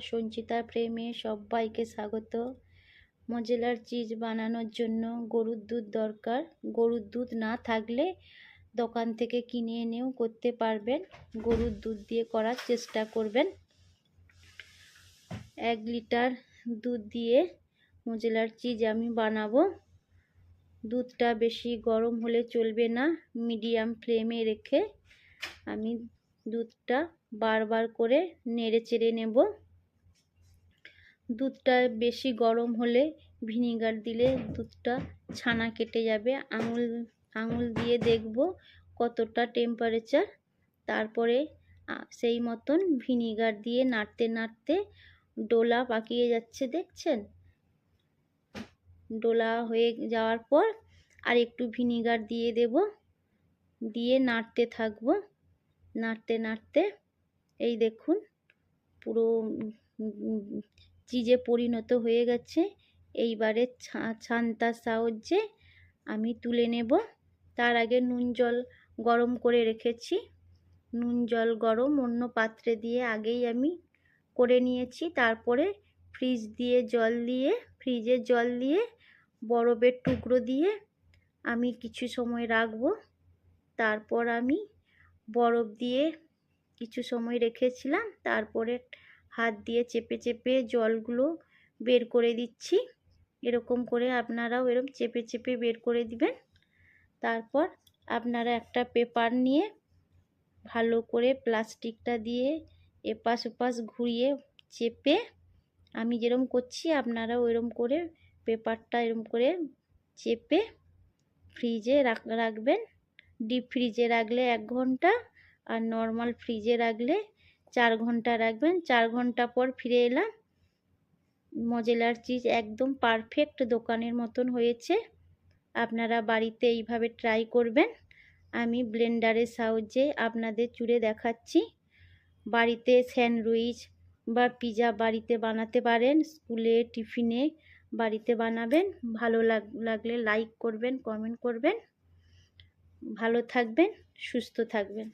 সঞ্চিতার প্রেমে সবাইকে স্বাগত। মজেলার চিজ বানানোর জন্য গরুর দুধ দরকার। গরুর দুধ না থাকলে দোকান থেকে কিনে এনেও করতে পারবেন। গরুর দুধ দিয়ে করার চেষ্টা করবেন। এক লিটার দুধ দিয়ে মজেলার চিজ আমি বানাবো। দুধটা বেশি গরম হলে চলবে না, মিডিয়াম ফ্লেমে রেখে আমি দুধটা বারবার করে নেড়ে চেড়ে নেব। দুধটা বেশি গরম হলে ভিনিগার দিলে দুধটা ছানা কেটে যাবে। আঙুল আঙুল দিয়ে দেখব কতটা টেম্পারেচার তারপরে সেই মতন ভিনিগার দিয়ে নাড়তে নাড়তে ডোলা পাকিয়ে যাচ্ছে, দেখছেন? ডোলা হয়ে যাওয়ার পর আর একটু ভিনিগার দিয়ে দেব। দিয়ে নাড়তে থাকব। নাড়তে নাড়তে, এই দেখুন, পুরো চিজে পরিণত হয়ে গেছে এইবারে ছান্তার সাহায্যে আমি তুলে নেব। তার আগে নুন জল গরম করে রেখেছি। নুন জল গরম, অন্য পাত্রে দিয়ে আগেই আমি করে নিয়েছি। তারপরে ফ্রিজ দিয়ে জল দিয়ে, ফ্রিজে জল দিয়ে, বরফের টুকরো দিয়ে আমি কিছু সময় রাখব। তারপর আমি বরফ দিয়ে কিছু সময় রেখেছিলাম। তারপরে হাত দিয়ে চেপে চেপে জলগুলো বের করে দিচ্ছি। এরকম করে আপনারাও এরকম চেপে চেপে বের করে দিবেন। তারপর আপনারা একটা পেপার নিয়ে ভালো করে প্লাস্টিকটা দিয়ে এপাশ ওপাশ ঘুরিয়ে চেপে আমি যেরকম করছি আপনারা ওইরকম করে পেপারটা এরকম করে চেপে ফ্রিজে রাখবেন। ডিপ ফ্রিজে রাখলে এক ঘণ্টা আর নর্মাল ফ্রিজে রাখলে চার ঘণ্টা রাখবেন। চার ঘণ্টা পর ফিরে এলাম। মজেলার চিজ একদম পারফেক্ট দোকানের মতন হয়েছে। আপনারা বাড়িতে এইভাবে ট্রাই করবেন। আমি ব্লেন্ডারের সাহায্যে আপনাদের চুড়ে দেখাচ্ছি। বাড়িতে স্যান্ডউইচ বা পিজা বাড়িতে বানাতে পারেন, স্কুলে টিফিনে বাড়িতে বানাবেন। ভালো লাগলে লাইক করবেন কমেন্ট করবেন। ভালো থাকবেন, সুস্থ থাকবেন।